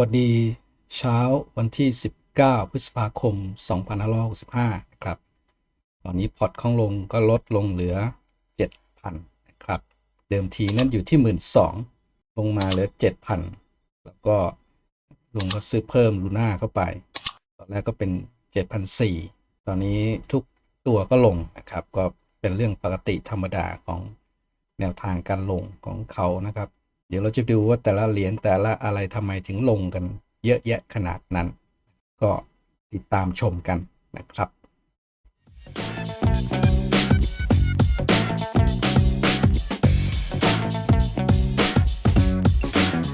วัสดีเช้าวันที่ 19 พฤษภาคม 2565นะครับ ตอนนี้พอร์ตของลงก็ลดลงเหลือ 7,000นะครับ เดิมทีนั้นอยู่ที่ 12,000ลงมาเหลือ 7,000 แล้วก็ลุงก็ซื้อเพิ่มลูน่าเข้าไป ตอนแรกก็เป็น 7,400 ตอนนี้ทุกตัวก็ลงนะครับ ก็เป็นเรื่องปกติธรรมดาของแนวทางการลงของเขานะครับ เดี๋ยวเราจะดูว่าแต่ละเหรียญแต่ละอะไรทำไมถึงลงกัน เยอะแยะขนาดนั้น ก็ติดตามชมกันนะครับ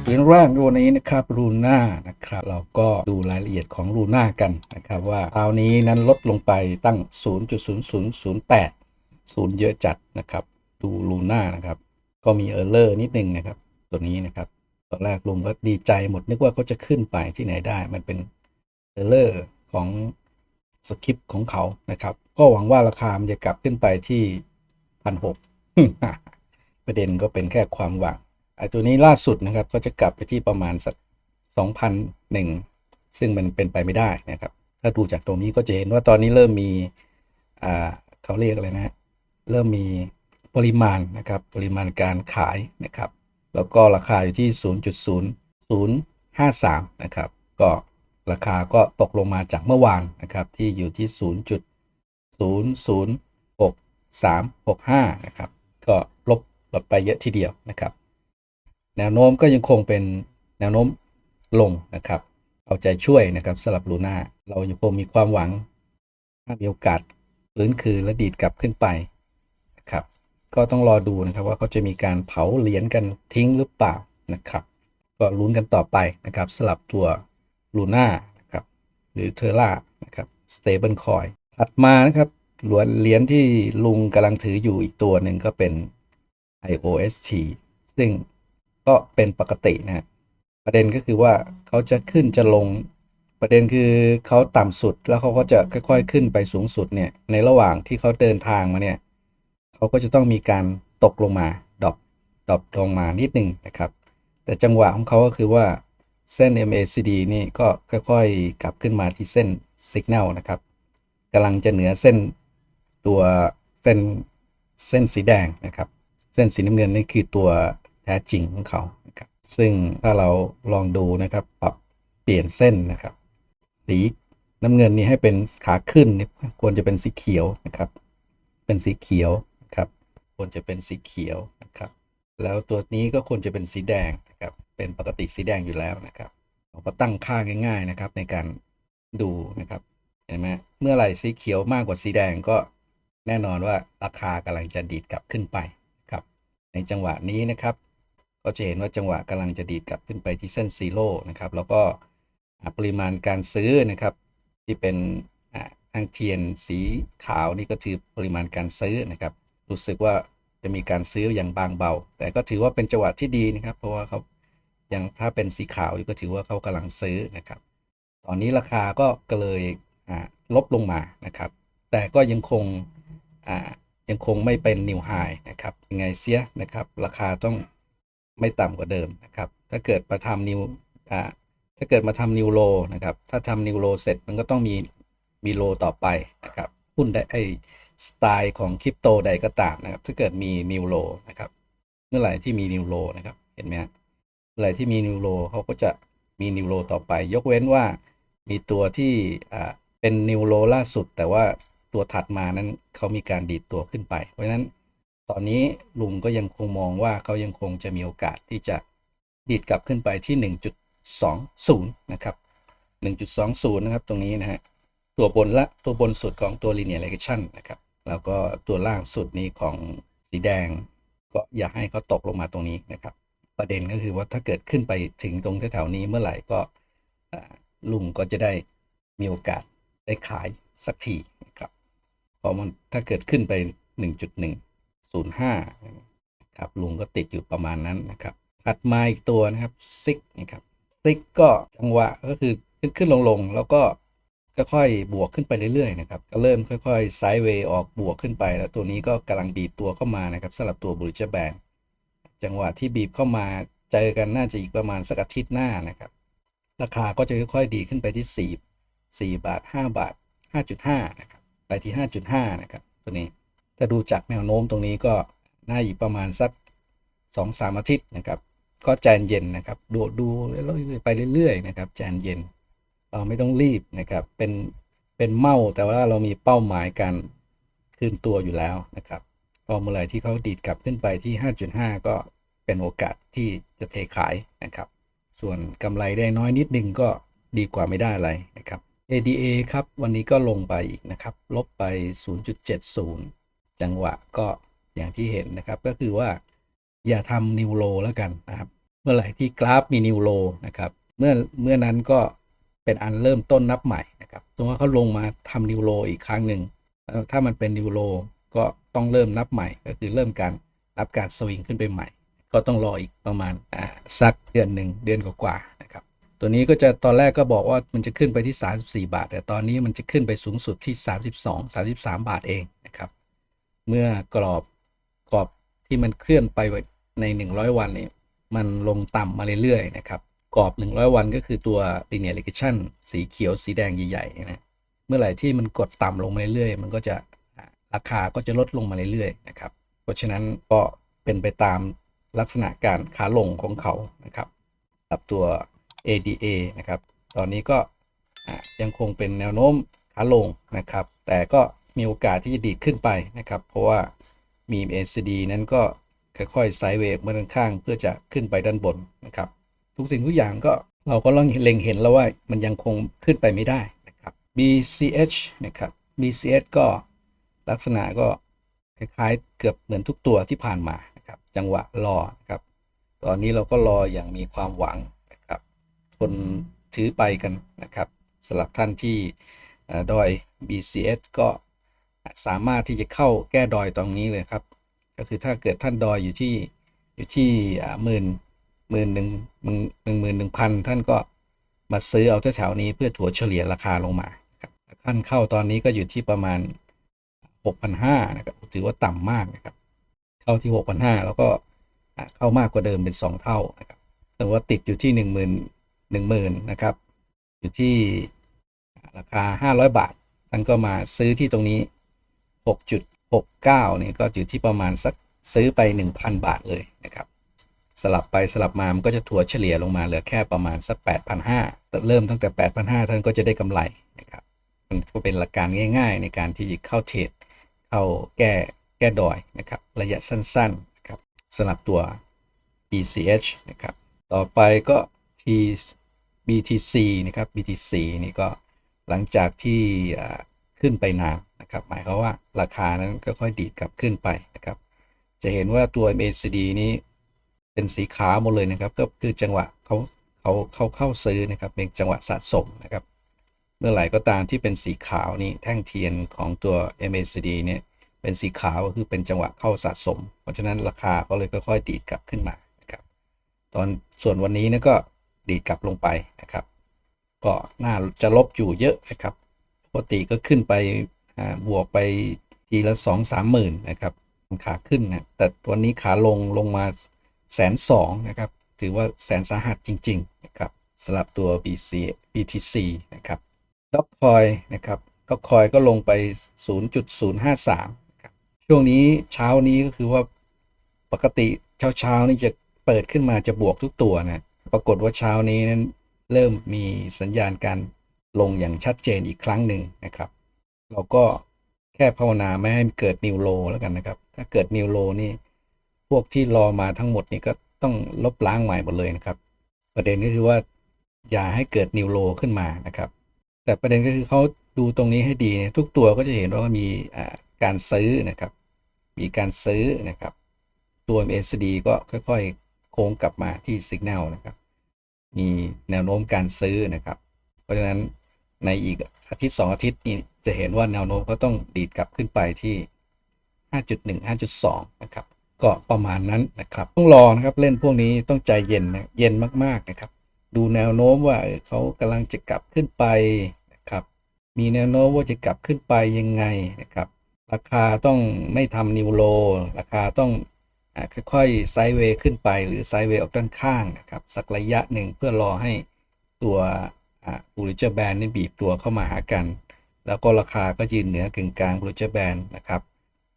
เหรียญแรกวันนี้นะครับรูน่านะครับ เราก็ดูรายละเอียดของรูน่ากันนะครับ ว่าคราวนี้นั้นลดลงไปตั้ง 0.0008ศูนย์เยอะจัดนะครับ ดูลูน่านะครับ ก็มีเออร์เลอร์นิดนึงนะครับ ตัวนี้นะครับ ตอนแรกลุงก็ดีใจหมดนึกว่าเขาจะขึ้นไปที่ไหนได้มันเป็นเอเลอร์ของสคริปต์ของเขานะครับ ก็หวังว่าราคามันจะกลับขึ้นไปที่พันหกประเด็นก็เป็นแค่ความหวังไอ้ตัวนี้ล่าสุดนะครับก็จะกลับไปที่ประมาณสักสองพันหนึ่งซึ่งมันเป็นไปไม่ได้นะครับ ถ้าดูจากตรงนี้ก็จะเห็นว่าตอนนี้เริ่มมีอ่าเขาเรียกอะไรนะ เริ่มมีปริมาณนะครับ ปริมาณการขายนะครับ แล้วก็ราคาอยู่ที่ 0.0053 นะครับ ก็ราคาก็ตกลงมาจากเมื่อวานนะครับ ที่อยู่ที่ 0.006365 นะครับ ก็ลบลดไปเยอะทีเดียวนะครับ แนวโน้มก็ยังคงเป็นแนวโน้มลงนะครับ เอาใจช่วยนะครับสำหรับลูน่าเรายังคงมีความหวังถ้ามีโอกาสฟื้นคืนและดีดกลับขึ้นไป ก็ต้องรอดูนะครับว่าเขาจะมีการเผาเหรียญกันทิ้งหรือเปล่านะครับ ก็ลุ้นกันต่อไปนะครับสลับตัวลูน่านะครับหรือเทอร่านะครับ stable coin ถัดมานะครับหรียญเหรียญที่ลุงกำลังถืออยู่อีกตัวหนึ่งก็เป็น IOST ซึ่งก็เป็นปกตินะฮะประเด็นก็คือว่าเขาจะขึ้นจะลง ประเด็นคือเขาต่ำสุดแล้วเขาก็จะค่อยๆ ขึ้นไปสูงสุดเนี่ย ในระหว่างที่เขาเดินทางมาเนี่ย เขาก็จะต้องมีการตกลงมาดรอปดรอปลงมานิดหนึ่งนะครับ แต่จังหวะของเขาก็คือว่าเส้น MACD นี่ก็ค่อยๆ กลับขึ้นมาที่เส้น Signal นะครับกำลังจะเหนือเส้นตัวเส้นเส้นสีแดงนะครับ เส้นสีน้ำเงินนี่คือตัวแท้จริงของเขานะครับซึ่งถ้าเราลองดูนะครับปรับเปลี่ยนเส้นนะครับ สีน้ำเงินนี่ให้เป็นขาขึ้นนี่ควรจะเป็นสีเขียวนะครับ เป็นสีเขียว ควรจะเป็นสีเขียวนะครับ แล้วตัวนี้ก็ควรจะเป็นสีแดงนะครับ เป็นปกติสีแดงอยู่แล้วนะครับเราก็ตั้งค่าง่าย ๆนะครับในการดูนะครับ เห็นไหมเมื่อไหร่สีเขียวมากกว่าสีแดงก็แน่นอนว่าราคากำลังจะดีดกลับขึ้นไปครับ ในจังหวะนี้นะครับ ก็จะเห็นว่าจังหวะกำลังจะดีดกลับขึ้นไปที่เส้นซีโร่นะครับ แล้วก็ปริมาณการซื้อนะครับ ที่เป็นอ่าทางเทียนสีขาวนี่ก็คือปริมาณการซื้อนะครับ รู้สึกว่าจะมีการซื้ออย่างบางเบา แต่ก็ถือว่าเป็นจังหวะที่ดีนะครับ เพราะว่าเขายังถ้าเป็นสีขาวอยู่ก็ถือว่าเขากำลังซื้อนะครับ ตอนนี้ราคาก็ก็เลยอ่าลบลงมานะครับ แต่ก็ยังคงยังคงไม่เป็นนิวไฮนะครับยังไงเสียนะครับ ราคาต้องไม่ต่ำกว่าเดิมนะครับ ถ้าเกิดมาทำนิวถ้าเกิดมาทำนิวโลนะครับ ถ้าทำนิวโลเสร็จมันก็ต้องมีมีโลต่อไปนะครับหุ้นได้ไอ สไตล์ของคริปโตใดก็ตามนะครับ ถ้าเกิดมีนิวโลนะครับ เมื่อไหร่ที่มีนิวโลนะครับ เห็นไหมฮะเมื่อไหร่ที่มีนิวโลเขาก็จะมีนิวโลต่อไป ยกเว้นว่ามีตัวที่อ่าเป็นนิวโลล่าสุด แต่ว่าตัวถัดมานั้นเขามีการดีดตัวขึ้นไป เพราะฉะนั้นตอนนี้ลุงก็ยังคงมองว่าเขายังคงจะมีโอกาสที่จะดีดกลับขึ้นไปที่ 1.20 นะครับ 1.20 นะครับ ตรงนี้นะฮะ ตัวบนละ ตัวบนสุดของตัว linear regression นะครับ แล้วก็ตัวล่างสุดนี้ของสีแดง ก็อย่าให้เขาตกลงมาตรงนี้นะครับ ประเด็นก็คือว่าถ้าเกิดขึ้นไปถึงตรงแถวๆนี้เมื่อไหร่ก็ลุงก็จะได้มีโอกาสได้ขายสักทีนะครับเพราะมันถ้าเกิดขึ้นไป 1.105นะครับลุงก็ติดอยู่ประมาณนั้นนะครับถัดมาอีกตัวนะครับซิกนะครับซิกก็จังหวะก็คือขึ้นขึ้นลงลงแล้วก็ ก็ค่อยบวกขึ้นไปเรื่อยๆนะครับก็เริ่มค่อยๆไซด์เวย์ออกบวกขึ้นไปแล้วตัวนี้ก็กำลังบีบตัวเข้ามานะครับสำหรับตัวบริจแบนจังหวะที่บีบเข้ามาเจอกันน่าจะอีกประมาณสักอาทิตย์หน้านะครับ ราคาก็จะค่อยๆดีขึ้นไปที่ 4 4 บาท 5 บาท 5.5นะครับไปที่ 5.5นะครับตัวนี้ถ้าดูจากแนวโน้มตรงนี้ก็น่าอีกประมาณสัก 2-3 อาทิตย์นะครับ ก็ใจเย็นนะครับดูดูไปเรื่อยๆนะครับใจเย็น ไม่ต้องรีบนะครับ เป็นเป็นเมาแต่ว่าเรามีเป้าหมายการคืนตัวอยู่แล้วนะครับพอเมื่อไหร่ที่เขาดีดกลับขึ้นไปที่ 5.5 ก็เป็นโอกาสที่จะเทขายนะครับ ส่วนกำไรได้น้อยนิดนึงก็ดีกว่าไม่ได้อะไรนะครับ ADA ครับวันนี้ก็ลงไปอีกนะครับ ลบไป 0.70 จังหวะก็อย่างที่เห็นนะครับ ก็คือว่าอย่าทำนิวโลแล้วกันนะครับ เมื่อไหร่ที่กราฟมีนิวโลนะครับ เมื่อเมื่อนั้นก็ เป็นอันเริ่มต้นนับใหม่นะครับสมมติว่าเขาลงมาทำนิวโลอีกครั้งหนึ่งถ้ามันเป็นนิวโลก็ต้องเริ่มนับใหม่ ก็คือเริ่มการนับการสวิงขึ้นไปใหม่ ก็ต้องรออีกประมาณสักเดือนหนึ่งเดือนกว่าๆนะครับตัวนี้ก็จะตอนแรกก็บอกว่ามันจะขึ้นไปที่ 34 บาท แต่ตอนนี้มันจะขึ้นไปสูงสุดที่ 32 33 บาทเองนะครับเมื่อกรอบกรอบที่มันเคลื่อนไปใน 100 วันนี่มันลงต่ำมาเรื่อยๆนะครับ กรอบ 100 วันก็คือตัว linear regression สีเขียวสีแดงใหญ่ๆนะเมื่อไหร่ที่มันกดต่ำลงมาเรื่อยๆ มันก็จะราคาก็จะลดลงมาเรื่อยๆนะครับ เพราะฉะนั้นก็เป็นไปตามลักษณะการขาลงของเขานะครับกับตัว ADA นะครับ ตอนนี้ก็ยังคงเป็นแนวโน้มขาลงนะครับ แต่ก็มีโอกาสที่จะดีดขึ้นไปนะครับ เพราะว่ามี NCD นั้นก็ค่อยๆไซด์เวฟมาด้านข้างเพื่อจะขึ้นไปด้านบนนะครับ ทุกสิ่งทุกอย่างก็เราก็ลองเล็งเห็นแล้วว่ามันยังคงขึ้นไปไม่ได้นะครับ BCH นะครับ BCH ก็ลักษณะก็คล้ายๆ เกือบเหมือนทุกตัวที่ผ่านมานะครับ จังหวะรอนะครับ ตอนนี้เราก็รออย่างมีความหวังนะครับทนถือไปกันนะครับสำหรับท่านที่ดอย BCH ก็สามารถที่จะเข้าแก้ดอยตรงนี้เลยครับ ก็คือถ้าเกิดท่านดอยอยู่ที่อยู่ที่หมื่น หมื่นหนึ่งหนึ่งหมื่นหนึ่งพันท่านก็มาซื้อเอาแถวๆนี้เพื่อถัวเฉลี่ยราคาลงมาครับท่านเข้าตอนนี้ก็อยู่ที่ประมาณหกพันห้านะครับถือว่าต่ำมากนะครับ เข้าที่หกพันห้าแล้วก็เข้ามากกว่าเดิมเป็นสองเท่านะครับแต่ว่าติดอยู่ที่หนึ่งหมื่นหนึ่งหมื่นนะครับ อยู่ที่ราคาห้าร้อยบาท ท่านก็มาซื้อที่ตรงนี้หกจุดหกเก้านี่ก็อยู่ที่ประมาณสักซื้อไปหนึ่งพันบาทเลยนะครับ สลับไปสลับมา มันก็จะถัวเฉลี่ยลงมาเหลือแค่ประมาณสัก 8,500แต่เริ่มตั้งแต่ 8,500 ท่านก็จะได้กำไรนะครับ มันก็เป็นหลักการง่าย ๆ ในการที่จะเข้าเทรดเข้าแก้แก้ดอยนะครับ ระยะสั้นๆนะครับสำหรับตัว BCH นะครับ ต่อไปก็ T BTC นะครับ BTC นี่ก็หลังจากที่ขึ้นไปนานนะครับ หมายความว่าราคานั้นก็ค่อยดีดกลับขึ้นไปนะครับ จะเห็นว่าตัว MACD นี้ เป็นสีขาวหมดเลยนะครับ ก็คือจังหวะเขาเขาเขาเข้าซื้อนะครับ เป็นจังหวะสะสมนะครับ เมื่อไหร่ก็ตามที่เป็นสีขาวนี่แท่งเทียนของตัว MACD เนี่ยเป็นสีขาวก็คือเป็นจังหวะเข้าสะสม เพราะฉะนั้นราคาก็เลยค่อยๆดีดกลับขึ้นมานะครับ ตอนส่วนวันนี้นะก็ดีดกลับลงไปนะครับ ก็น่าจะลบอยู่เยอะนะครับปกติก็ขึ้นไปบวกไปทีละสองสามหมื่นนะครับขาขึ้นนะแต่วันนี้ขาลงลงมา แสนสองนะครับ ถือว่าแสนสาหัสจริงๆนะครับสำหรับตัว BC BTC นะครับด็อกคอยนะครับด็อกคอยก็ลงไป 0.053นะครับช่วงนี้เช้านี้ก็คือว่าปกติเช้าเช้าๆนี่จะเปิดขึ้นมาจะบวกทุกตัวนะปรากฏว่าเช้านี้นั้นเริ่มมีสัญญาณการลงอย่างชัดเจนอีกครั้งหนึ่งนะครับ เราก็แค่ภาวนาไม่ให้เกิดนิวโลแล้วกันนะครับ ถ้าเกิดนิวโลนี่ พวกที่รอมาทั้งหมดนี่ก็ต้องลบล้างใหม่หมดเลยนะครับ ประเด็นก็คือว่าอย่าให้เกิดนิวโลขึ้นมานะครับ แต่ประเด็นก็คือเขาดูตรงนี้ให้ดีเนี่ยทุกตัวก็จะเห็นว่ามีการซื้อนะครับ มีการซื้อนะครับ ตัว MACD ก็ค่อยๆ โค้งกลับมาที่สัญญาณนะครับ มีแนวโน้มการซื้อนะครับ เพราะฉะนั้นในอีกอาทิตย์สองอาทิตย์นี้จะเห็นว่าแนวโน้มเขาต้องดีดกลับขึ้นไปที่ 5.1 5.2 นะครับ ก็ประมาณนั้นนะครับต้องรอนะครับเล่นพวกนี้ต้องใจเย็นนะเย็นมากๆนะครับ ดูแนวโน้มว่าเขากำลังจะกลับขึ้นไปนะครับ มีแนวโน้มว่าจะกลับขึ้นไปยังไงนะครับ ราคาต้องไม่ทำนิวโลราคาต้องอค่อยๆไซด์เวย์ขึ้นไปหรือไซด์เวย์ออกด้านข้างนะครับ สักระยะหนึ่งเพื่อรอให้ตัวบูริเจอร์แบนนี่บีบตัวเข้ามาหากัน แล้วก็ราคาก็ยืนเหนือกึ่งกลางบูริเจอร์แบนนะครับ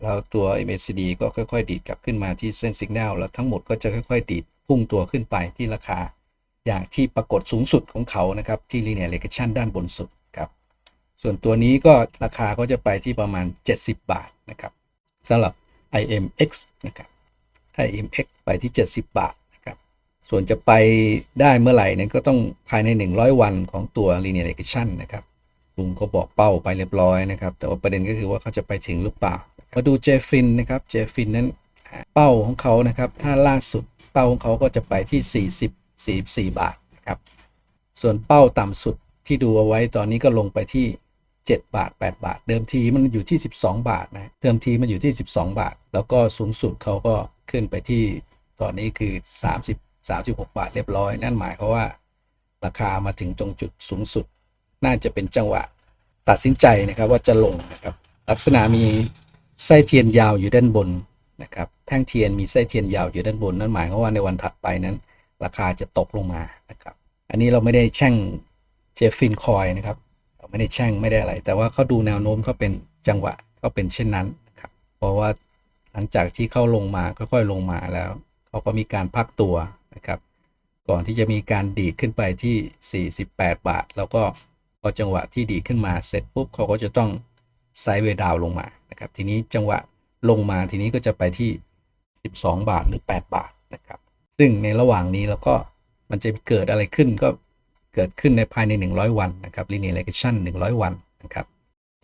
แล้วตัว MACD ก็ค่อยๆ ดีดกลับขึ้นมาที่เส้นสัญญาณแล้วทั้งหมดก็จะค่อยๆ ดีดพุ่งตัวขึ้นไปที่ราคา อย่างที่ปรากฏสูงสุดของเขานะครับที่ linear regression ด้านบนสุดครับส่วนตัวนี้ก็ราคาก็จะไปที่ประมาณ 70 บาทนะครับสำหรับ IMX นะครับ IMX ไปที่ 70 บาทนะครับส่วนจะไปได้เมื่อไหร่นั้นก็ต้องภายใน 100 วันของตัว linear regression นะครับ ลุงก็บอกเป้าไปเรียบร้อยนะครับ แต่ว่าประเด็นก็คือว่าเขาจะไปถึงหรือเปล่า มาดู JFIN นนะครับ JFIN นั้นเป้าของเขานะครับ ถ้าล่าสุดเป้าของเขาก็จะไปที่ 40 44 บาทนะครับ ส่วนเป้าต่ำสุดที่ดูเอาไว้ตอนนี้ก็ลงไปที่ 7 บาท 8 บาท เดิมทีมันอยู่ที่ 12 บาทนะ เดิมทีมันอยู่ที่ 12 บาท แล้วก็สูงสุดเขาก็ขึ้นไปที่ตอนนี้คือ 30 36 บาทเรียบร้อย นั่นหมายความว่าราคามาถึงตรงจุดสูงสุด น่าจะเป็นจังหวะตัดสินใจนะครับว่าจะลงนะครับ ลักษณะมีไส้เทียนยาวอยู่ด้านบนนะครับแท่งเทียนมีไส้เทียนยาวอยู่ด้านบน นั่นหมายความว่าในวันถัดไปนั้น ราคาจะตกลงมานะครับ อันนี้เราไม่ได้แช่งเจฟฟินคอยนะครับเราไม่ได้แช่งไม่ได้อะไร แต่ว่าเขาดูแนวโน้มเขาเป็นจังหวะเขาเป็นเช่นนั้นนะครับเพราะว่าหลังจากที่เข้าลงมาค่อยๆลงมาแล้วเขาก็มีการพักตัวนะครับ ก่อนที่จะมีการดีดขึ้นไปที่ 48 บาท แล้วก็ อจังหวะที่ดีขึ้นมาเสร็จปุ๊บเขาก็จะต้องไซด์เวดาวลงมานะครับทีนี้จังหวะลงมาทีนี้ก็จะไปที่ 12 บาทหรือ 8 บาทนะครับซึ่งในระหว่างนี้แล้วก็มันจะเกิดอะไรขึ้นก็เกิดขึ้นในภายใน 100 วันนะครับ linear regression 100 วันนะครับ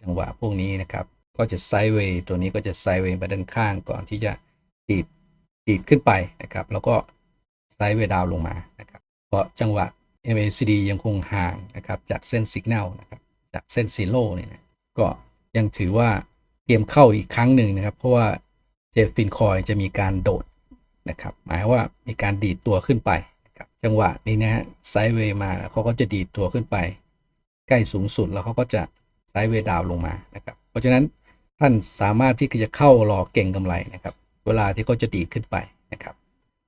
จังหวะพวกนี้นะครับก็จะไซด์เวย์ตัวนี้ก็จะไซด์เวย์ไปด้านข้างก่อนที่จะดีดดีดขึ้นไปนะครับ แล้วก็ไซด์เวย์ดาวลงมานะครับเพราะจังหวะ MACD ยังคงห่างนะครับจากเส้นสัญญาณนะครับจากเส้นซีโร่เนี่ยนะก็ยังถือว่าเตรียมเข้าอีกครั้งหนึ่งนะครับ เพราะว่าเจฟฟินคอยจะมีการโดดนะครับหมายว่ามีการดีดตัวขึ้นไปนะครับจังหวะนี้นะฮะไซด์เวย์มาเขาก็จะดีดตัวขึ้นไป ใกล้สูงสุดแล้วเขาก็จะไซด์เวย์ดาวลงมานะครับ เพราะฉะนั้นท่านสามารถที่จะเข้ารอเก่งกำไรนะครับ เวลาที่เขาจะดีดขึ้นไปนะครับ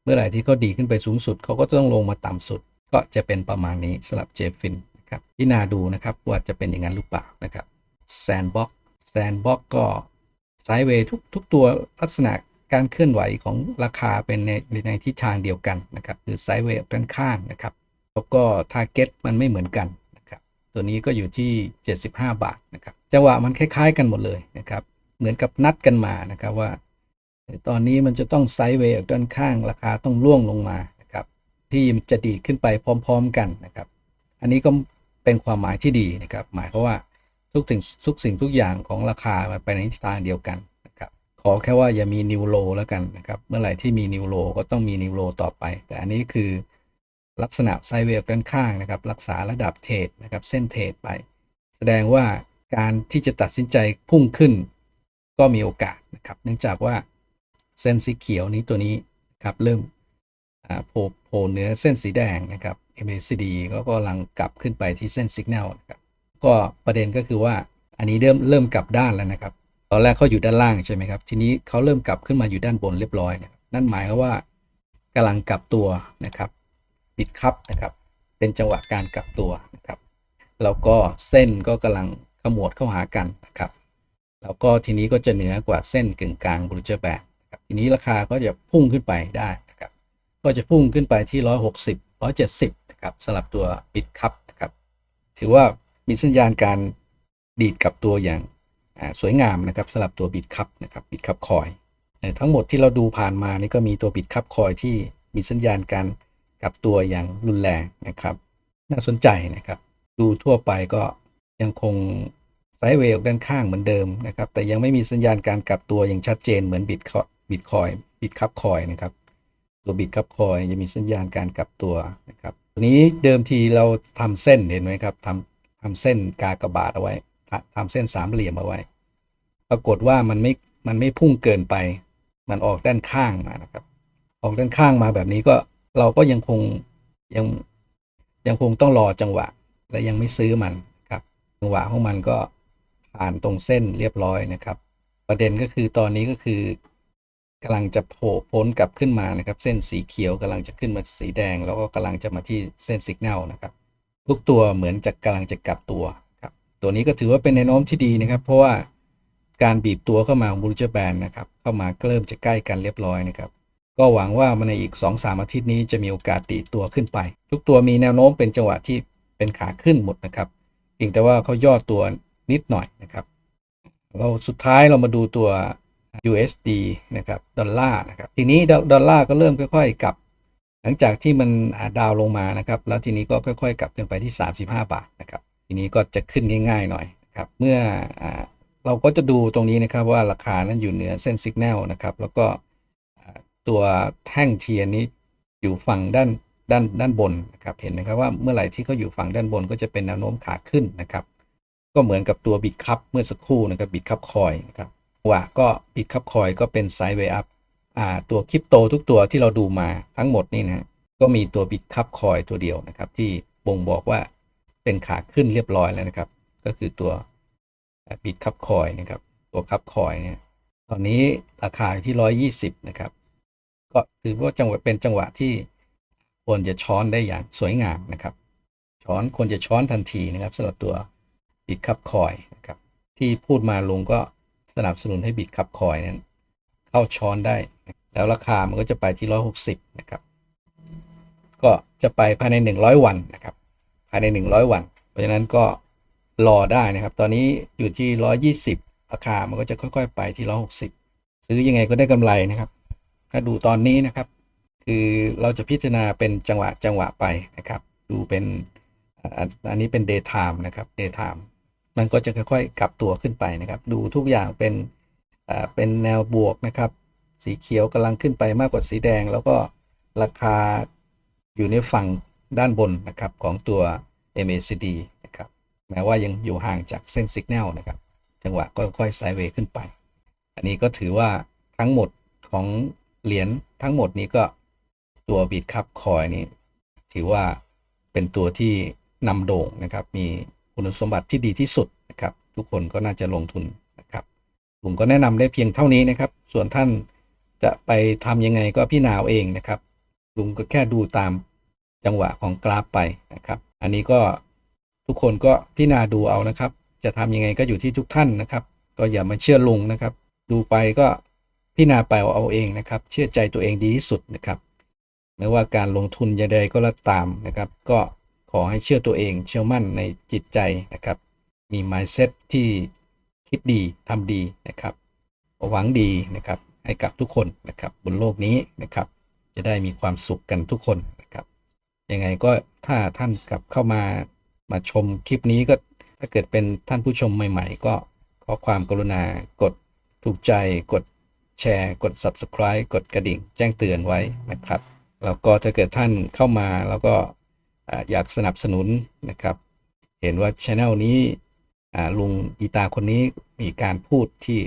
เมื่อไหร่ที่เขาดีขึ้นไปสูงสุดเขาก็ต้องลงมาต่ำสุด ก็จะเป็นประมาณนี้สำหรับเจฟฟินนะครับที่นาดูนะครับว่าจะเป็นอย่างนั้นหรือเปล่านะครับแซนบ็อกแซนบ็อกก็ไซด์เวย์ทุกทุกตัวลักษณะการเคลื่อนไหวของราคาเป็นในในทิศทางเดียวกันนะครับคือไซด์เวย์ด้านข้างนะครับ แล้วก็ทาร์เก็ตมันไม่เหมือนกันนะครับ ตัวนี้ก็อยู่ที่ 75 บาทนะครับจังหวะมันคล้าย ๆ กันหมดเลยนะครับ เหมือนกับนัดกันมานะครับว่า ตอนนี้มันจะต้องไซด์เวย์ด้านข้าง ราคาต้องล่วงลงมา ที่จะดีขึ้นไปพร้อม ๆ กันนะครับ อันนี้ก็เป็นความหมายที่ดีนะครับ หมายความว่าทุกสิ่งทุกสิ่งทุกอย่างของราคามันไปในทิศทางเดียวกันนะครับ ขอแค่ว่าอย่ามีนิวโลแล้วกันนะครับ เมื่อไหร่ที่มีนิวโลก็ต้องมีนิวโลต่อไป แต่อันนี้คือลักษณะไซเวย์ด้านข้างนะครับ รักษาระดับเทรดนะครับ เส้นเทรดไป แสดงว่าการที่จะตัดสินใจพุ่งขึ้น ก็มีโอกาสนะครับ เนื่องจากว่าเส้นสีเขียวนี้ตัวนี้ครับเริ่ม โผล่โผล่เหนือเส้นสีแดงนะครับ MACD ก็กำลังกลับขึ้นไปที่เส้นสัญญาณนะครับก็ประเด็นก็คือว่าอันนี้เริ่มเริ่มกลับด้านแล้วนะครับ ตอนแรกเขาอยู่ด้านล่างใช่ไหมครับ ทีนี้เขาเริ่มกลับขึ้นมาอยู่ด้านบนเรียบร้อยนะนั่นหมายความว่ากำลังกลับตัวนะครับปิดคับนะครับ เป็นจังหวะการกลับตัวนะครับ แล้วก็เส้นก็กำลังขมวดเข้าหากันนะครับ แล้วก็ทีนี้ก็จะเหนือกว่าเส้นกึ่งกลางบรูเจอร์แบนนะครับทีนี้ราคาก็จะพุ่งขึ้นไปได้ ก็จะพุ่งขึ้นไปที่ 160 170นะครับสำหรับตัวบิตคัพนะครับ ถือว่ามีสัญญาณการดีดกลับตัวอย่างสวยงามนะครับสำหรับตัวบิตคัพนะครับบิตคัพคอยทั้งหมดที่เราดูผ่านมานี่ก็มีตัวบิตคัพคอยที่มีสัญญาณการกลับตัวอย่างรุนแรงนะครับน่าสนใจนะครับ ดูทั่วไปก็ยังคงไซด์เวย์ด้านข้างเหมือนเดิมนะครับ แต่ยังไม่มีสัญญาณการกลับตัวอย่างชัดเจนเหมือนบิตบิตคอยบิตคัพคอยนะครับ ตัวบิตคัพคอยจะมีสัญญาณการกลับตัวนะครับตัวนี้เดิมทีเราทำเส้นเห็นไหมครับทำทำเส้นกากระบาทเอาไว้ทำเส้นสามเหลี่ยมเอาไว้ ปรากฏว่ามันไม่มันไม่พุ่งเกินไป มันออกด้านข้างมานะครับ ออกด้านข้างมาแบบนี้ก็เราก็ยังคงยังยังคงต้องรอจังหวะ และยังไม่ซื้อมันครับ จังหวะของมันก็ผ่านตรงเส้นเรียบร้อยนะครับ ประเด็นก็คือตอนนี้ก็คือ กำลังจะโผล่พ้นกลับขึ้นมานะครับ เส้นสีเขียวกำลังจะขึ้นมาสีแดง แล้วก็กำลังจะมาที่เส้นสัญญาณนะครับทุกตัวเหมือนจะกำลังจะกลับตัวครับตัวนี้ก็ถือว่าเป็นแนวโน้มที่ดีนะครับ เพราะว่าการบีบตัวเข้ามาของบูเจอรจแบนนะครับเข้ามาเริ่มจะใกล้กันเรียบร้อยนะครับก็หวังว่ามันในอีก 2-3 อาทิตย์นี้จะมีโอกาสตีตัวขึ้นไป ทุกตัวมีแนวโน้มเป็นจังหวะที่เป็นขาขึ้นหมดนะครับเพียงแต่ว่าเขาย่อตัวนิดหน่อยนะครับ เราสุดท้ายเรามาดูตัว USD นะครับดอลลาร์นะครับทีนี้ดอลลาร์ก็เริ่มค่อย ๆกลับ หลังจากที่มันดาวลงมานะครับ แล้วทีนี้ก็ค่อย ๆ กลับขึ้นไปที่ 35 บาทนะครับ ทีนี้ก็จะขึ้นง่าย ๆ หน่อยครับเมื่ออเราก็จะดูตรงนี้นะครับว่าราคานั้นอยู่เหนือเส้นสัญญาณนะครับ แล้วก็ตัวแท่งเทียนนี้อยู่ฝั่งด้านด้านด้านบนนะครับเห็นไหมครับว่าเมื่อไหร่ที่เขาอยู่ฝั่งด้านบนก็จะเป็นแนวโน้มขาขึ้นนะครับ ก็เหมือนกับตัวบิดคัพเมื่อสักครู่นะครับบิดคัพคอยนะครับ ว่าก็บิดคัพคอยก็เป็นไซด์เวอัพอ่าตัวคริปโตทุกตัวที่เราดูมาทั้งหมดนี่นะก็มีตัวบิดคัพคอยตัวเดียวนะครับ ที่บ่งบอกว่าเป็นขาขึ้นเรียบร้อยแล้วนะครับ ก็คือตัวบิดคัพคอยนะครับ ตัวคัพคอยเนี่ยตอนนี้ราคาอยู่ที่120นะครับ ก็ถือว่าจังหวะเป็นจังหวะที่ควรจะช้อนได้อย่างสวยงามนะครับ ช้อนควรจะช้อนทันทีนะครับสำหรับตัวบิดคับคอยนะครับที่พูดมาลุงก็ สนับสนุนให้บิดคับคอยนั้นเข้าช้อนได้ แล้วราคามันก็จะไปที่ 160 นะครับ ก็จะไปภายใน 100 วันนะครับ ภายใน 100 วัน เพราะฉะนั้นก็รอได้นะครับ ตอนนี้อยู่ที่ 120 ราคามันก็จะค่อยๆ ไปที่ 160 ซื้อยังไงก็ได้กำไรนะครับ ถ้าดูตอนนี้นะครับ คือเราจะพิจารณาเป็นจังหวะจังหวะไปนะครับ ดูเป็นอันนี้เป็น day time นะครับ day time มันก็จะค่อยๆ กลับตัวขึ้นไปนะครับ ดูทุกอย่างเป็นเป็นแนวบวกนะครับ สีเขียวกำลังขึ้นไปมากกว่าสีแดง แล้วก็ราคาอยู่ในฝั่งด้านบนนะครับของตัว MACD นะครับ แม้ว่ายังอยู่ห่างจากเส้นสัญญาณนะครับ จังหวะก็ค่อยๆไซด์เวย์ขึ้นไป อันนี้ก็ถือว่าทั้งหมดของเหรียญทั้งหมดนี้ก็ตัวบิตคับคอยนี้ถือว่าเป็นตัวที่นำโด่งนะครับ มี คุณสมบัติที่ดีที่สุดนะครับ ทุกคนก็น่าจะลงทุนนะครับ ผมก็แนะนำได้เพียงเท่านี้นะครับ ส่วนท่านจะไปทำยังไงก็พี่นาวเองนะครับ ลุงก็แค่ดูตามจังหวะของกราฟไปนะครับ อันนี้ก็ทุกคนก็พี่นาดูเอานะครับ จะทำยังไงก็อยู่ที่ทุกท่านนะครับ ก็อย่ามาเชื่อลุงนะครับ ดูไปก็พี่นาไปเอาเองนะครับ เชื่อใจตัวเองดีที่สุดนะครับไม่ว่าการลงทุนยังไงก็แล้วตามนะครับ ก็ อให้เชื่อตัวเองเชื่อมั่นในจิตใจนะครับ มี mindset ที่คิดดีทำดีนะครับหวังดีนะครับให้กับทุกคนนะครับบนโลกนี้นะครับ จะได้มีความสุขกันทุกคนนะครับยังไงก็ถ้าท่านกลับเข้ามามาชมคลิปนี้ก็ถ้าเกิดเป็นท่านผู้ชมใหม่ ๆ ก็ขอความกรุณากดถูกใจกดแชร์กด subscribe กดกระดิ่ง แจ้งเตือนไว้นะครับ แล้วก็ถ้าเกิดท่านเข้ามาแล้วก็ อยากสนับสนุนนะครับ เห็นว่าช anel นี้ลุงอีตาคนนี้มีการพูดที่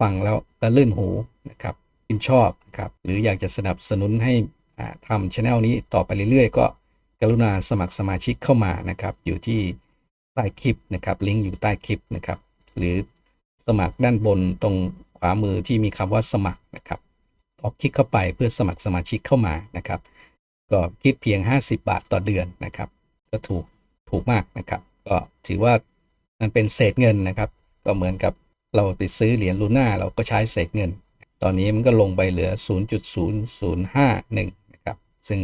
ฟังแล้วละลื่นหูนะครับชื่นชอบนะครับหรืออยากจะสนับสนุนให้ทำช anel นี้ต่อไปเรื่อยๆ ก็กรุณาสมัครสมาชิกเข้ามานะครับ อยู่ที่ใต้คลิปนะครับลิงก์อยู่ใต้คลิปนะครับ หรือสมัครด้านบนตรงขวามือที่มีคำว่าสมัครนะครับก็คลิกเข้าไปเพื่อสมัครสมาชิกเข้ามานะครับ ก็คิดเพียง 50 บาทต่อเดือนนะครับ ก็ถูกถูกมากนะครับ ก็ถือว่ามันเป็นเศษเงินนะครับ ก็เหมือนกับเราไปซื้อเหรียญลูน่าเราก็ใช้เศษเงิน ตอนนี้มันก็ลงไปเหลือ 0.0051 นะครับ ซึ่ง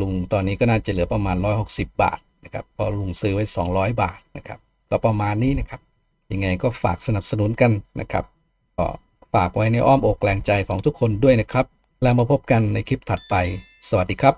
ลุงตอนนี้ก็น่าจะเหลือประมาณ 160 บาทนะครับเพราะลุงซื้อไว้ 200 บาทนะครับ ก็ประมาณนี้นะครับ ยังไงก็ฝากสนับสนุนกันนะครับก็ฝากไว้ในอ้อมอกแรงใจของทุกคนด้วยนะครับ แล้วมาพบกันในคลิปถัดไป สวัสดีครับ